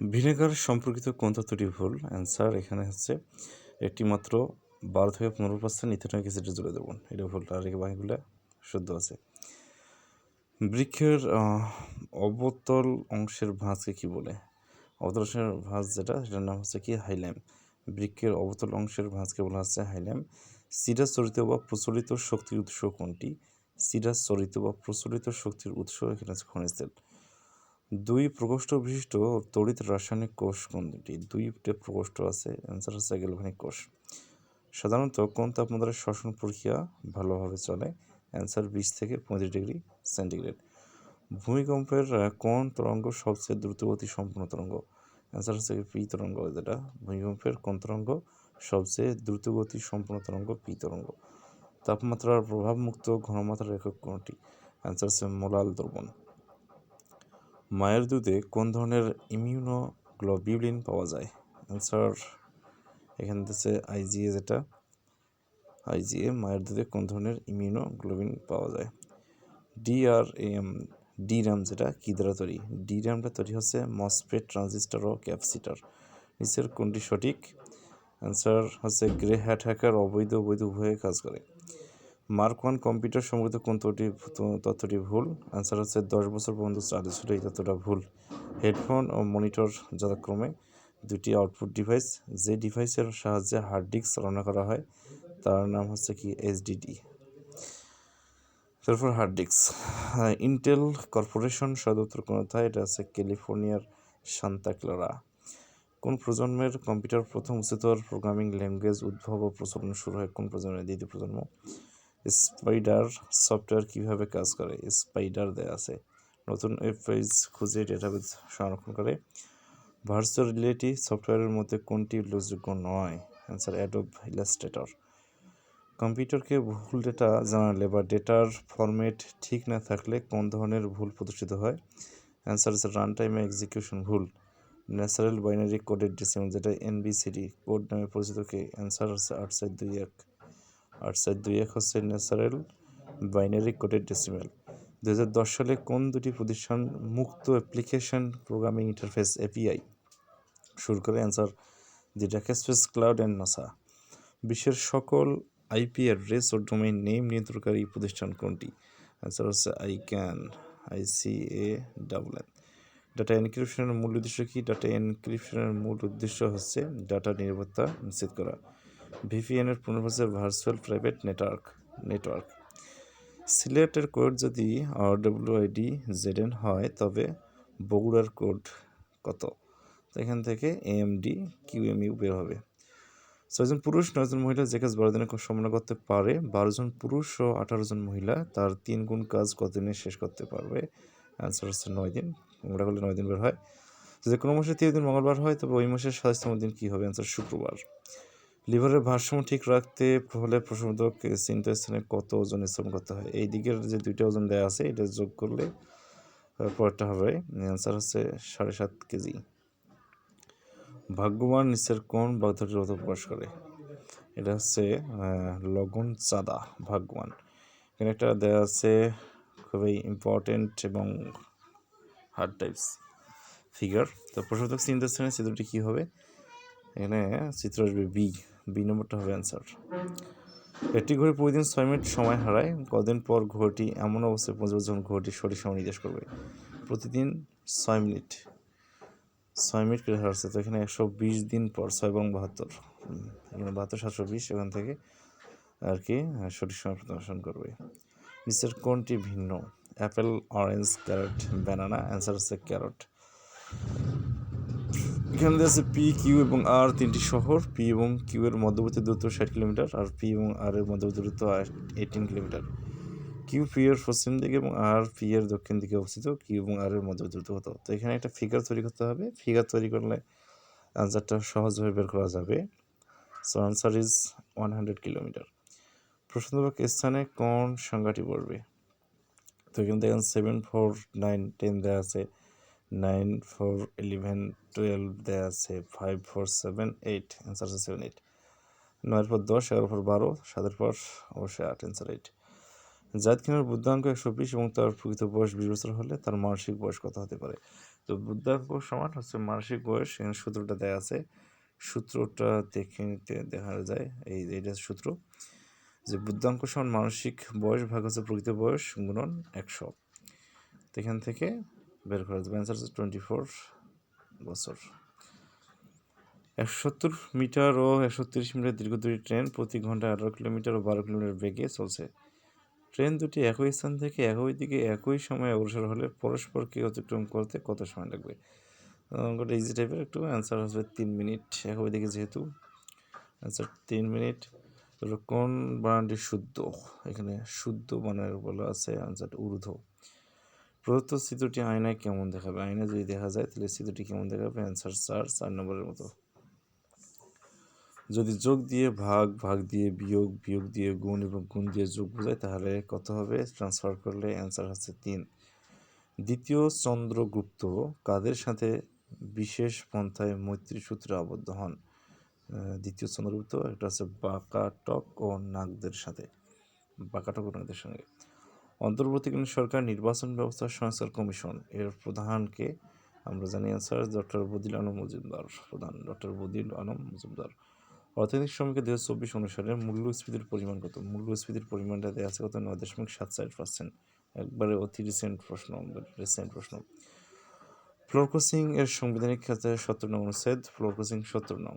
Vinegar সম্পর্কিত কোন তথ্যটি ভুল? অ্যান্সার এখানে হচ্ছে, একটি মাত্র বারো থেকে পনেরো পার্সেন্ট ইথেনল অ্যাসিডের জুড়ে দেবেন এটা ভুল আর বাকিগুলো শুদ্ধ আছে। বৃক্ষের অবতল অংশের ভাঁজকে কি বলে? অবতল অংশের ভাঁজ যেটা, সেটার নাম হচ্ছে কি? হাইল্যাম বৃক্ষের অবতল অংশের ভাঁজকে বলা হচ্ছে হাইল্যাম সিরাস চরিত বা প্রচলিত শক্তির উৎস কোনটি? সিরাস চরিত বা প্রচলিত শক্তির উৎস এখানে হচ্ছে খনিজ তেল। দুই প্রকোষ্ঠ বিশিষ্ট তড়িৎ রাসায়নিক কোষ কোনটি? দুইটা প্রকোষ্ঠ আছে অ্যান্সার হচ্ছে গ্যালভানিক কোষ। সাধারণত কোন তাপমাত্রায় শ্বসন প্রক্রিয়া ভালোভাবে চলে? অ্যান্সার বিশ থেকে পঁয়ত্রিশ ডিগ্রি সেন্টিগ্রেড ভূমিকম্পের কোন তরঙ্গ সবচেয়ে দ্রুতগতি সম্পন্ন তরঙ্গ? অ্যান্সার হচ্ছে পি তরঙ্গ, যেটা ভূমিকম্পের কোন তরঙ্গ সবচেয়ে দ্রুতগতি সম্পন্ন তরঙ্গ? পি তরঙ্গ। তাপমাত্রার প্রভাবমুক্ত ঘনমাত্রার একক কোনটি? অ্যান্সার হচ্ছে মোলাল দ্রবণ। মায়ের দুধে কোন ধরনের ইমিউনোগ্লোবিউলিন পাওয়া যায়? অ্যান্সার এখানে দিচ্ছে আইজিএ যেটা। আইজিএ মায়ের দুধে কোন ধরনের ইমিউনোগ্লোবিন পাওয়া যায়? ডিআরএম ডিরাম যেটা, কী দ্বারা তৈরি? ডিরামটা তৈরি হচ্ছে মসফেট ট্রানজিস্টার ও ক্যাপসিটার নিচের কোনটি সঠিক? অ্যান্সার হচ্ছে গ্রে হ্যাট হ্যাকার অবৈধ বৈধ উভয়ে কাজ করে। মার্ক ওয়ান কম্পিউটার সম্পর্কিত কোন তথ্যটি তথ্যটি ভুল? অ্যান্সার হচ্ছে, দশ বছর পর্যন্ত চালু ছিল এই তথ্যটা ভুল। হেডফোন ও মনিটর যথাক্রমে দুটি আউটপুট ডিভাইস যে ডিভাইসের সাহায্যে হার্ড ডিস্ক চালনা করা হয়, তার নাম হচ্ছে কি এইচডিডি তারপর হার্ড ডিস্ক ইন্টেল কর্পোরেশন সদর কোথায়? এটা আছে ক্যালিফোর্নিয়ার সান্তা ক্লারা। কোন প্রজন্মের কম্পিউটার প্রথম উচ্চতর প্রোগ্রামিং ল্যাঙ্গুয়েজ উদ্ভব ও প্রচলন শুরু হয়? কোন প্রজন্মের দ্বিতীয় প্রজন্ম? স্পাইডার সফটওয়্যার কীভাবে কাজ করে? স্পাইডার দেয়া আছে। নতুন ওয়েব পেজ খুঁজে ডেটাবেজ সংরক্ষণ করে। ভার্চুয়াল রিয়েলিটি সফটওয়্যারের মধ্যে কোনটি উল্লেখযোগ্য নয়? অ্যান্সার অ্যাডোব ইলাস্ট্রেটর কম্পিউটারকে ভুল ডেটা জানালে বা ডেটার ফরম্যাট ঠিক না থাকলে কোন ধরনের ভুল প্রদর্শিত হয়? অ্যান্সার হচ্ছে রান টাইমে এক্সিকিউশন ভুল ন্যাচারাল বাইনারি কোডের ডিসিমল যেটা এনবিসিডি কোড নামে পরিচিত কে? অ্যান্সার হচ্ছে আট সাইড দুই এক আট সাইড দুই এক হচ্ছে ন্যাচারাল, বাইনারি কোডের ডেসিমেল। দু হাজার দশ সালে কোন দুটি প্রতিষ্ঠান মুক্ত অ্যাপ্লিকেশন প্রোগ্রামিং ইন্টারফেস এপিআই শুরু করে অ্যান্সার, দি ডাকেস্পেস, ক্লাউড অ্যান্ড নাসা। বিশ্বের সকল আইপি অ্যাড্রেস ও ডোমেইন নেম নিয়ন্ত্রণকারী প্রতিষ্ঠান কোনটি? অ্যান্সার হচ্ছে I can ICA double N. Data এনক্রিপশনের মূল উদ্দেশ্য কি? ডাটা এনক্রিপশনের মূল উদ্দেশ্য হচ্ছে ডাটা নিরাপত্তা নিশ্চিত করা। ভিপিএন এর পূর্ণ হচ্ছে ভার্চুয়াল প্রাইভেট নেটওয়ার্ক নেটওয়ার্ক সিলেটের কোড যদি আরডব্লিউআইডি জেডএন হয়, তবে বগুড়ার কোড কত? তো এখান থেকে এএমডি কিউএমইউ বের হবে। ছয়জন পুরুষ নয়জন মহিলা, যে কাজ বারো দিনে সম্পন্ন করতে পারে, বারো জন পুরুষ ও আঠারো জন মহিলা, তার তিন গুণ কাজ কতদিনে শেষ করতে পারবে? অ্যান্সার হচ্ছে নয় দিন। ওটা করলে নয় দিন বের হয়। যদি কোনো মাসে তিন দিন মঙ্গলবার হয়, তবে ওই মাসের সাতাশতম দিন কী হবে? অ্যান্সার শুক্রবার। লিভারের ভারসাম্য ঠিক রাখতে হলে চিন্তা স্থানে কত ওজন স্থাপন করতে হয়? এই দিকের যে দুইটা ওজন দেওয়া আছে এটা যোগ করলে আহ, পরেরটা হবে অ্যান্সার হচ্ছে সাড়ে সাত কেজি। ভাগ্যবান নিচের কোন বাগধাটির মতো প্রকাশ করে। এটা হচ্ছে লগন চাঁদা ভাগ্যবান। এখানে একটা দেওয়া আছে খুবই ইম্পর্টেন্ট এবং হার্ড টাইপস ফিগার তো প্রশ্নোত্তর চিন্তা শ্রেণির চিত্রটি কী হবে? এখানে চিত্র আসবে বি বি নম্বরটা হবে অ্যান্সার একটি ঘড়ি প্রতিদিন ছয় মিনিট সময় হারায়, কদিন পর ঘড়িটি এমন অবস্থায় পৌঁছবে যখন ঘড়িটি সঠিক সময় নির্দেশ করবে। প্রতিদিন ছয় মিনিট। ছয় মিনিট করে হারাচ্ছে তো এখানে একশো বিশ দিন পর, ছয় এবং বাহাত্তর। এখানে বাহাত্তর, সাতশো বিশ, এখান থেকে আর কি সঠিক সময় প্রদর্শন করবে। নিচের কোনটি ভিন্ন? Apple, orange, carrot, banana. Answer হচ্ছে ক্যারট। এখানে দেওয়া আছে পি কিউ এবং আর তিনটি শহর। পি এবং কিউ এর মধ্যবর্তী দূরত্ব ষাট কিলোমিটার আর পি এবং আর এর মধ্যবর্তী দূরত্ব এইটিন কিলোমিটার। কিউ পি এর পশ্চিম দিকে এবং আর পি এর দক্ষিণ দিকে অবস্থিত। কিউ এবং আর এর মধ্যবর্তী দূরত্ব কত? তো এখানে একটা ফিগার তৈরি করতে হবে। ফিগার তৈরি করলে আনসারটা সহজভাবে বের করা যাবে। So answer is one hundred kilometre. প্রশ্নবাক স্থানে কোন সংখ্যাটি পড়বে? তো এখানে দেখেন সেভেন ফোর নাইন টেন দেওয়া আছে। নাইন ফোর ইলেভেন টুয়েলভ দেওয়া আছে, five four seven eight answer আছে সেভেন এইট নয়ের পর দশ, এগারোর পর বারো, সাতের পর অবশ্যই আট অ্যান্সার এইট জায়দ খানের বুদ্ধাঙ্ক একশো বিশ এবং তার প্রকৃত বয়স বিশ বছর হলে তার মানসিক বয়স কত হতে পারে? তো বুদ্ধাঙ্ক সমান হচ্ছে মানসিক বয়স, এখানে সূত্রটা দেওয়া আছে। সূত্রটা দেখে নিতে দেখা যায়, এই, এইটা সূত্র। যে বুদ্ধাঙ্ক সমান মানসিক বয়স ভাগ হচ্ছে প্রকৃত বয়স গুণন একশো। এখান থেকে বের করা যাবে। অ্যান্সার হচ্ছে টোয়েন্টি ফোর বছর। একশো সত্তর মিটার ও একশো তিরিশ মিটার দীর্ঘদূরী ট্রেন প্রতি ঘন্টায় আঠারো কিলোমিটার ও বারো কিলোমিটার বেগে চলছে। ট্রেন দুটি একই স্থান থেকে একই দিকে একই সময়ে অগ্রসর হলে পরস্পরকে অতিক্রম করতে কত সময় লাগবে? অঙ্কটা ইজি টাইপের একটু অ্যান্সার আসবে তিন মিনিট। একই দিকে যেহেতু অ্যান্সার তিন মিনিট। কোন বানানটি শুদ্ধ? এখানে শুদ্ধ বানানের বলা আছে অ্যান্সার ঊর্ধ্ব। প্রদত্ত চিত্রটি আয়নায় কেমন দেখাবে? আয়নায় যদি দেখা যায়, তাহলে চিত্রটি কেমন দেখাবে? অ্যান্সার চার চার নম্বরের মতো। যদি যোগ দিয়ে ভাগ ভাগ দিয়ে বিয়োগ বিয়োগ দিয়ে গুণ এবং গুণ দিয়ে যোগ বোঝায়, তাহলে কত হবে? ট্রান্সফার করলে অ্যান্সার হচ্ছে তিন। দ্বিতীয় চন্দ্রগুপ্ত কাদের সাথে বিশেষ পন্থায় মৈত্রী সূত্রে আবদ্ধ হন? দ্বিতীয় চন্দ্রগুপ্ত, একটা হচ্ছে বাকাটক ও নাগদের সাথে। বাকাটক ও নাগদের সঙ্গে। অন্তর্বর্তীকালীন সরকার নির্বাচন ব্যবস্থা সংস্কার কমিশন এর প্রধানকে আমরা জানি অ্যান্সার ডক্টর বদিল আলম মজুমদার, প্রধান ডক্টর বদিল আলম মজুমদার। অর্থনৈতিক সমীক্ষা দু হাজার চব্বিশ অনুসারে মূল্যস্ফীতির পরিমাণ কত? মূল্যস্ফীতির পরিমাণটা দেওয়া আছে কত? নয় দশমিক সাত চার পার্সেন্ট একবারে অতি রিসেন্ট প্রশ্ন রিসেন্ট প্রশ্ন। ফ্লোর ক্রসিং এর সাংবিধানিক খাতে সত্তর নং অনুচ্ছেদ ফ্লোর ক্রসিং সত্তর নং।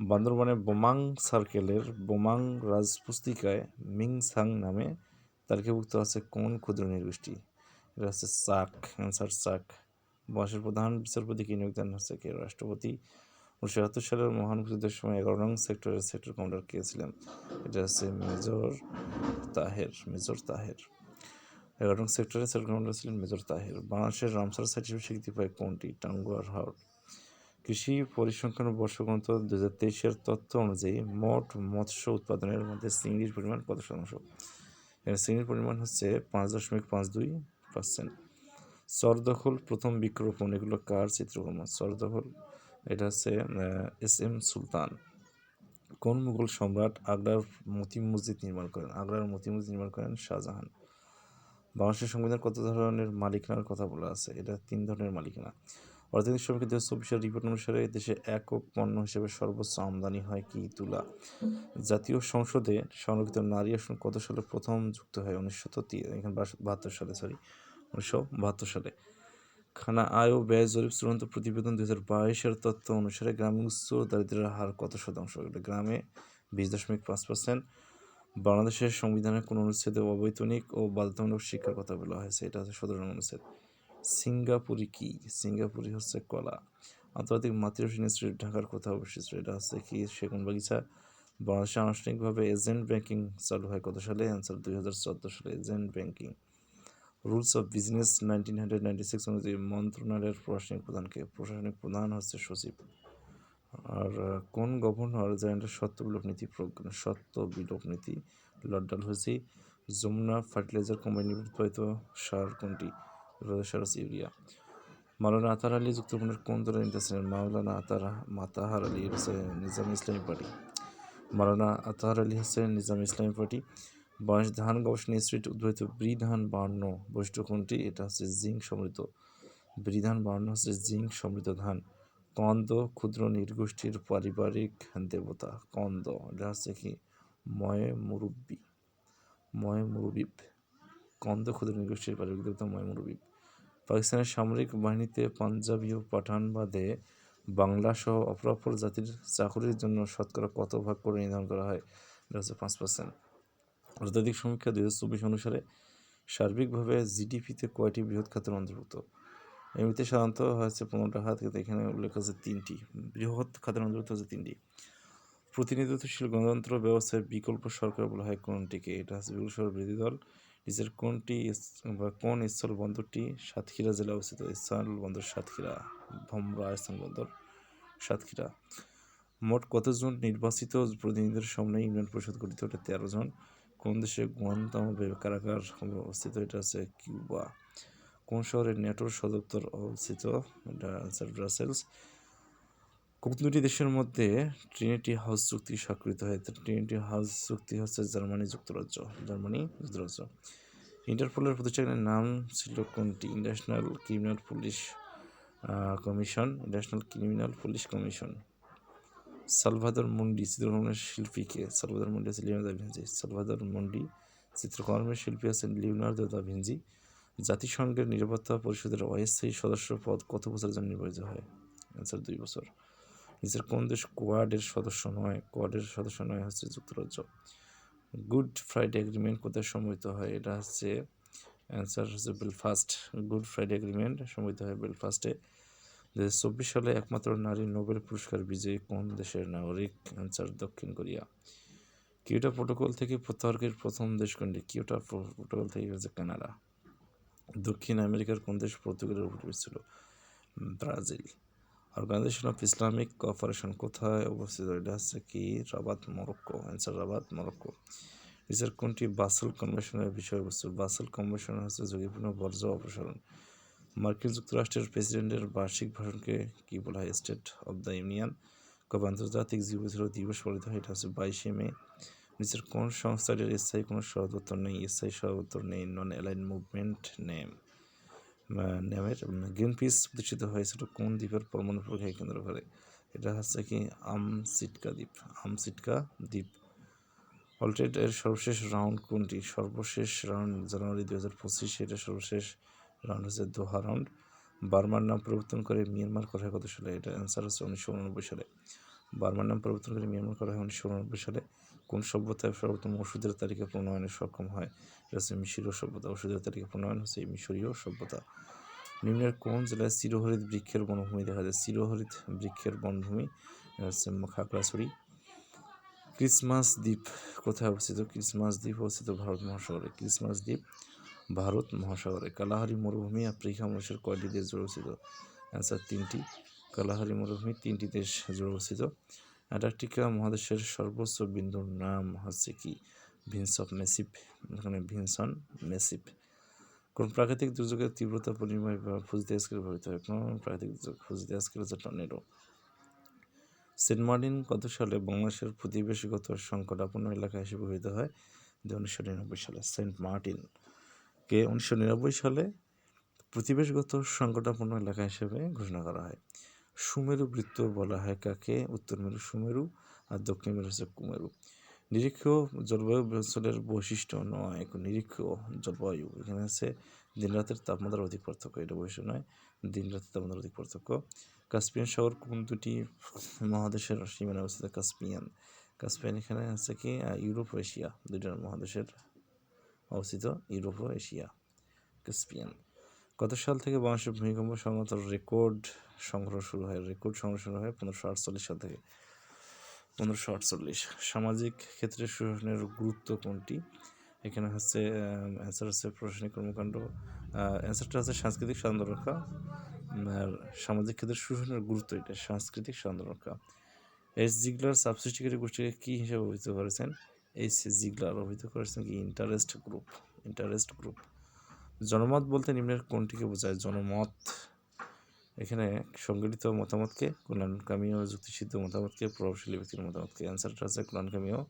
বান্দরবানে বোমাং সার্কেলের বোমাং রাজপুস্তিকায় মিং সাং নামে তালিকাভুক্ত আছে কোন ক্ষুদ্র নৃগোষ্ঠী এটা হচ্ছে চাক অ্যান্সার চাক বয়সের প্রধান বিচারপতিকে নিয়োগ দেন? হচ্ছে কে? রাষ্ট্রপতি। উনিশশো একাত্তর সালের মহান মুক্তিযুদ্ধের সময় এগারো নং সেক্টরের সেক্টর কমান্ডার কে ছিলেন? এটা হচ্ছে মেজর তাহের মেজর তাহের। এগারো নং সেক্টরের সেক্টর কমান্ডার ছিলেন মেজর তাহের। বাংলাদেশের রামসার সাইট হিসেবে স্বীকৃতি পায় কোনটি? টাঙ্গুয়ার হাওড় কৃষি পরিসংখ্যান বর্ষগ্রন্থ দু হাজার তেইশের তথ্য অনুযায়ী মোট মৎস্য উৎপাদনের মধ্যে চিংড়ির পরিমাণ কত শতাংশ? এখানে চিংড়ির পরিমাণ হচ্ছে পাঁচ দশমিক পাঁচ দুই পার্সেন্ট। চরদখল প্রথম বৃক্ষরোপণ এগুলো কার চিত্রকর্ম? চরদখল এটা হচ্ছে এস এম সুলতান। কোন মুঘল সম্রাট আগ্রার মতি মসজিদ নির্মাণ করেন? আগ্রার মতি মসজিদ নির্মাণ করেন শাহজাহান। বাংলাদেশের সংবিধান কত ধরনের মালিকানার কথা বলা আছে? এটা তিন ধরনের মালিকানা। অর্থনৈতিক সমীক্ষা দু হাজার চব্বিশের রিপোর্ট অনুসারে দেশে একক পণ্য হিসেবে সর্বোচ্চ আমদানি হয় কি তুলা। জাতীয় সংসদে সংরক্ষিত নারী আসন কত সালে প্রথম যুক্ত হয়? উনিশশো এখানে বাহাত্তর সালে সরি উনিশশো বাহাত্তর সালে। খানা আয় ও ব্যয় জরিপ চূড়ান্ত প্রতিবেদন দু হাজার বাইশের তথ্য অনুসারে গ্রামীণ উচ্চ দারিদ্রের হার কত শতাংশ? গ্রামে বিশ দশমিক পাঁচ পার্সেন্ট বাংলাদেশের সংবিধানের কোন অনুচ্ছেদে অবৈতনিক ও বাধ্যতামূলক শিক্ষার কথা বলা হয়েছে, এটা হচ্ছে সতেরো অনুচ্ছেদ। সিঙ্গাপুরি কি? সিঙ্গাপুরি হচ্ছে কলা। আন্তর্জাতিক মাতৃভাষা ইনস্টিটিউট ঢাকার কোথাও অবস্থিত? এটা হচ্ছে কি সেগুন বাগিচা বাংলাদেশে আনুষ্ঠানিকভাবে এজেন্ট ব্যাংকিং চালু হয় কত সালে? অ্যান্সার দুই হাজার চোদ্দ সালে agent banking. Rules of business nineteen hundred ninety six অনুযায়ী মন্ত্রণালয়ের প্রশাসনিক প্রধানকে প্রশাসনিক প্রধান হচ্ছে সচিব। আর কোন গভর্নর জানেন্টার সত্য বিলোপ নীতি সত্য বিলোপ নীতি Lord Dalhousie Jamuna fertiliser company উৎপাদিত সার কোনটি? সার ইউরিয়া। মাওলানা আতার আলী যুক্তফ্রন্টের কোন দলের নেতা ছিলেন? মাওলানা আতার, মাতাহার আলী হচ্ছে নিজাম ইসলামী পার্টি। মাওলানা আতাহার আলী হচ্ছে নিজাম ইসলামী পার্টি। বাংলাদেশ ধান গবেষণা ইনস্টিটিউট উদ্ভাবিত ব্রিধান বার্ণ বৈশিষ্ট্য কোনটি? এটা হচ্ছে জিঙ্ক সমৃদ্ধ। ব্রিধান বার্ণ হচ্ছে জিঙ্ক সমৃদ্ধ ধান। কন্দ, ক্ষুদ্র নৃগোষ্ঠীর পারিবারিক দেবতা। কন্দ, এটা হচ্ছে কি? ময় মুরব্বী। ময় মুরবিব। কন্দ, ক্ষুদ্র, নির্গোষ্ঠীর পারিবারিক দেবতা, ময় মুরবিব। পাকিস্তানের সামরিক বাহিনীতে পাঞ্জাবি ও পাঠান বাদে বাংলা সহ অপরাপর জাতির চাকরির জন্য শতকরা কত ভাগ করে নির্ধারণ করা হয়? এটা হচ্ছে পাঁচ পার্সেন্ট। অর্থনৈতিক সমীক্ষা দুই চব্বিশ অনুসারে সার্বিকভাবে জিডিপিতে কয়টি বৃহৎ খাতের অন্তর্ভুক্ত? এমনিতে সাধারণত হয়েছে পনেরোটা খাত, কিন্তু এখানে উল্লেখ আছে তিনটি। বৃহৎ খাতের অন্তর্ভুক্ত হচ্ছে তিনটি। প্রতিনিধিত্বশীল গণতন্ত্র ব্যবস্থায় বিকল্প সরকার বলা হয় কোনটিকে? এটা হচ্ছে বিকল্প সরকার বিরোধী দল নিচের কোনটি বা কোন স্থল বন্দরটি সাতক্ষীরা জেলা অবস্থিত? স্থল বন্দর সাতক্ষীরা, ভমরা স্থান বন্দর সাতক্ষীরা। মোট কতজন নির্বাচিত প্রতিনিধিদের সামনে ইউনিয়ন পরিষদ গঠিত এটা তেরো জন? কোন দেশে গুয়ান্তাম কারাগার অবস্থিত? এটা আছে কিউবা। কোন শহরে নেটোর সদর দপ্তর অবস্থিত? এটা ব্রাসেলস দুটি দেশের মধ্যে ট্রিনিটি হাউস চুক্তি স্বাক্ষরিত হয়। ট্রিনিটি হাউস চুক্তি হচ্ছে জার্মানি যুক্তরাজ্য জার্মানি যুক্তরাজ্য। ইন্টারপোলের প্রতিষ্ঠানের নাম ছিল কোনটি? International criminal police commission national criminal police commission Salvator Mundi চিত্রকর্মের শিল্পীকে সালভাদর মুন্ডি আছে লিওনার্দো দা সালভাদর মুন্ডি চিত্রকর্মের শিল্পী আছেন লিওনার্দো দা ভিঞ্চি। জাতিসংঘের নিরাপত্তা পরিষদের অস্থায়ী সদস্য পদ কত বছরের জন্য নির্বাচিত হয়? অ্যান্সার দুই বছর। নিচের কোন দেশ কোয়াডের সদস্য নয়। কোয়াডের সদস্য নয় হচ্ছে যুক্তরাজ্য। গুড ফ্রাইডে এগ্রিমেন্ট কোথায় সম্মিলিত হয়? এটা হচ্ছে অ্যান্সার হচ্ছে বেলফাস্ট। গুড ফ্রাইডে এগ্রিমেন্ট সম্মিলিত হয় বেলফাস্টে। দু চব্বিশ সালে একমাত্র নারী নোবেল পুরস্কার বিজয়ী কোন দেশের নাগরিক? অ্যান্সার দক্ষিণ কোরিয়া। কিউটা প্রোটোকল থেকে প্রত্যাহারের প্রথম দেশ কোনটি? কিউটা প্রোটোকল থেকে হচ্ছে কানাডা। দক্ষিণ আমেরিকার কোন দেশ পর্তুগালের উপর ছিল Brazil. Organisation of Islamic cooperation কোথায় অবস্থিত? এটা হচ্ছে কি? Rabat, Morocco. Answer Rabat, Morocco. নিচের কোনটি বাসেল কনভেনশনের বিষয়বস্তু? বাসেল কনভেনশন হচ্ছে ঝুঁকিপূর্ণ বর্জ্য অপসারণ। মার্কিন যুক্তরাষ্ট্রের প্রেসিডেন্টের বার্ষিক ভাষণকে কি বলা হয়? স্টেট অব দ্য ইউনিয়ন কবে আন্তর্জাতিক জীব দিবস পালিত হয়? এটা হচ্ছে বাইশে মে। নিচের কোন সংস্থাটির স্থায়ী কোনো সদত্তর নেই। স্থায়ী সদত্তর নেই। নন অ্যালাইন মুভমেন্ট নেম নামের গ্রিন পিস প্রতিষ্ঠিত হয়েছিল কোন দ্বীপের পরমাণু পরীক্ষা কেন্দ্র করে এটা হচ্ছে কি আমসিটকা দ্বীপ। আমসিটকা দ্বীপ। অলটেড এর সর্বশেষ রাউন্ড কোনটি? সর্বশেষ রাউন্ড জানুয়ারি দু হাজার পঁচিশ, এটা সর্বশেষ রাউন্ড হচ্ছে দোহা রাউন্ড বার্মার নাম পরিবর্তন করে মিয়ানমার করা হয় কত সালে? এটা অ্যান্সার হচ্ছে উনিশশো উননব্বই সালে। বার্মার নাম পরিবর্তন করে মিয়ানমার করা হয় উনিশশো উননব্বই সালে। কোন সভ্যতায় সর্বপ্রথম ওষুধের তালিকা প্রণয়নে সক্ষম হয়? হচ্ছে মিশরীয় সভ্যতা। ওষুধের তালিকা প্রণয়ন হচ্ছে মিশরীয় সভ্যতা। নিম্নের কোন জেলায় চিরহরিত বৃক্ষের বনভূমি দেখা যায়? চিরহরিত বৃক্ষের বনভূমি হচ্ছে খাগড়াছড়ি। ক্রিসমাস দ্বীপ কোথায় অবস্থিত? ক্রিসমাস দ্বীপ অবস্থিত ভারত মহাসাগরে। ক্রিসমাস দ্বীপ, ভারত মহাসাগরে। কালাহারি মরুভূমি আফ্রিকা মহাদেশের কয়টি দেশ জুড়ে অবস্থিত? অ্যান্সার তিনটি। কালাহারি মরুভূমি তিনটি দেশ জুড়ে অবস্থিত। অ্যান্টার্কটিকা মহাদেশের সর্বোচ্চ বিন্দুর নাম হচ্ছে কি? অফ মেসিপ, এখানে ভিনসন মেসিপ। কোন প্রাকৃতিক দুর্যোগের তীব্রতা পরিমাণ বা ফুজিতে স্কেলে ব্যবহৃত হয়? কোন প্রাকৃতিক দুর্যোগ ফুজিতে স্কেল হচ্ছে টর্নেডো সেন্ট মার্টিন কত সালে বাংলাদেশের প্রতিবেশীগত সংকটাপন্ন এলাকা হিসেবে ব্যবহৃত হয়? যে উনিশশো নিরানব্বই সালে। সেন্ট মার্টিন কে উনিশশো নিরানব্বই সালে প্রতিবেশগত সংকটাপন্ন এলাকা হিসেবে ঘোষণা করা হয়। সুমেরু বৃত্ত বলা হয় কাকে? উত্তর মেরু সুমেরু আর দক্ষিণ মেরু হচ্ছে কুমেরু। নিরীক্ষ জলবায়ু অঞ্চলের বৈশিষ্ট্য নয় নিরীক্ষ জলবায়ু। এখানে আছে দিন রাতের তাপমাত্রার অধিক পার্থক্য, এটা বৈশিষ্ট্য নয়। দিন রাতের তাপমাত্রার অধিক পার্থক্য। কাস্পিয়ান সাগর কোন দুটি মহাদেশের সীমানা অবস্থিত? কাস্পিয়ান। কাস্পিয়ান এখানে আছে কি? ইউরোপ এশিয়া, দুইটা মহাদেশের অবস্থিত, ইউরোপ ও এশিয়া। কাস্পিয়ান। কত সাল থেকে বাংলাদেশের ভূমিকম্প সংগত রেকর্ড সংগ্রহ শুরু হয়, রেকর্ড সংগ্রহ শুরু হয় পনেরোশো আটচল্লিশ সাল থেকে। পনেরোশো আটচল্লিশ। সামাজিক ক্ষেত্রে সুশাসনের গুরুত্ব কোনটি? এখানে হচ্ছে অ্যান্সার হচ্ছে প্রশাসনিক কর্মকাণ্ড। অ্যান্সারটা হচ্ছে সাংস্কৃতিক স্বাতন্ত্র রক্ষা। আর সামাজিক ক্ষেত্রে সুশাসনের গুরুত্ব এটা, সাংস্কৃতিক স্বাতন্ত্র রক্ষা। এস জিগলার সাবসৃষ্টিকারী গোষ্ঠীকে কী হিসেবে অভিহিত করেছেন? এইচ জিগলার অভিহিত করেছেন কি? Interest group interest group. জনমত বলতে নিম্নের কোনটিকে বোঝায়? জনমত। এখানে সংগঠিত মতামতকে কল্যাণকামী ও যুক্তিসিদ্ধ মতামতকে, প্রভাবশালী ব্যক্তির মতামতকে। অ্যান্সারটা আছে কল্যাণকামী ও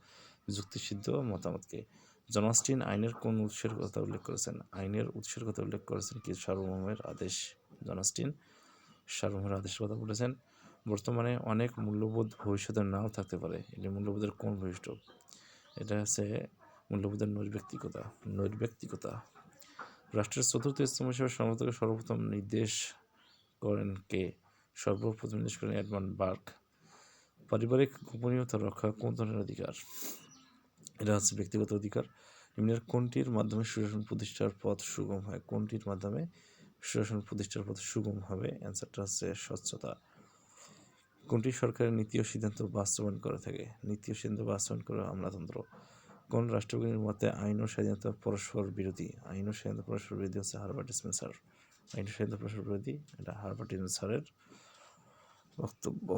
যুক্তিসিদ্ধ মতামতকে। জনস্টিন আইনের কোন উৎসের কথা উল্লেখ করেছেন? আইনের উৎসের কথা উল্লেখ করেছেন কি? সার্বভৌমের আদেশ। জনস্টিন সার্বভৌমের আদেশের কথা বলেছেন। বর্তমানে অনেক মূল্যবোধ ভবিষ্যতের নাও থাকতে পারে। এটি মূল্যবোধের কোন বৈশিষ্ট্য? এটা হচ্ছে মূল্যবোধের নৈর্ব্যক্তিকতা। নৈর্ব্যক্তিকতা। রাষ্ট্রের চতুর্থ ইসলাম হিসেবে সর্বপ্রথম সর্বপ্রথম নির্দেশ করেন কে? সর্বপ্রথম নির্দেশ করেন এডমন্ড বার্ক। পারিবারিক গোপনীয়তা রক্ষা কোন ধরনের অধিকার? এটা হচ্ছে ব্যক্তিগত অধিকার। নিম্নের কোনটির মাধ্যমে সুশাসন প্রতিষ্ঠার পথ সুগম হয়? কোনটির মাধ্যমে সুশাসন প্রতিষ্ঠার পথ সুগম হবে? অ্যান্সারটা হচ্ছে স্বচ্ছতা। কোনটি সরকারের নীতি ও সিদ্ধান্ত বাস্তবায়ন করে থাকে? নীতি ও সিদ্ধান্ত বাস্তবায়ন করে আমলাতন্ত্র। কোন রাষ্ট্রগুলির মতে আইন ও স্বাধীনতা পরস্পর বিরোধী? আইন ও স্বাধীনতা পরস্পর বিরোধী হচ্ছে হারবার্ট স্পেন্সার আইন ও স্বাধীনতা পরস্পর বিরোধী? এটা হারবার্ট স্পেন্সারের বক্তব্য।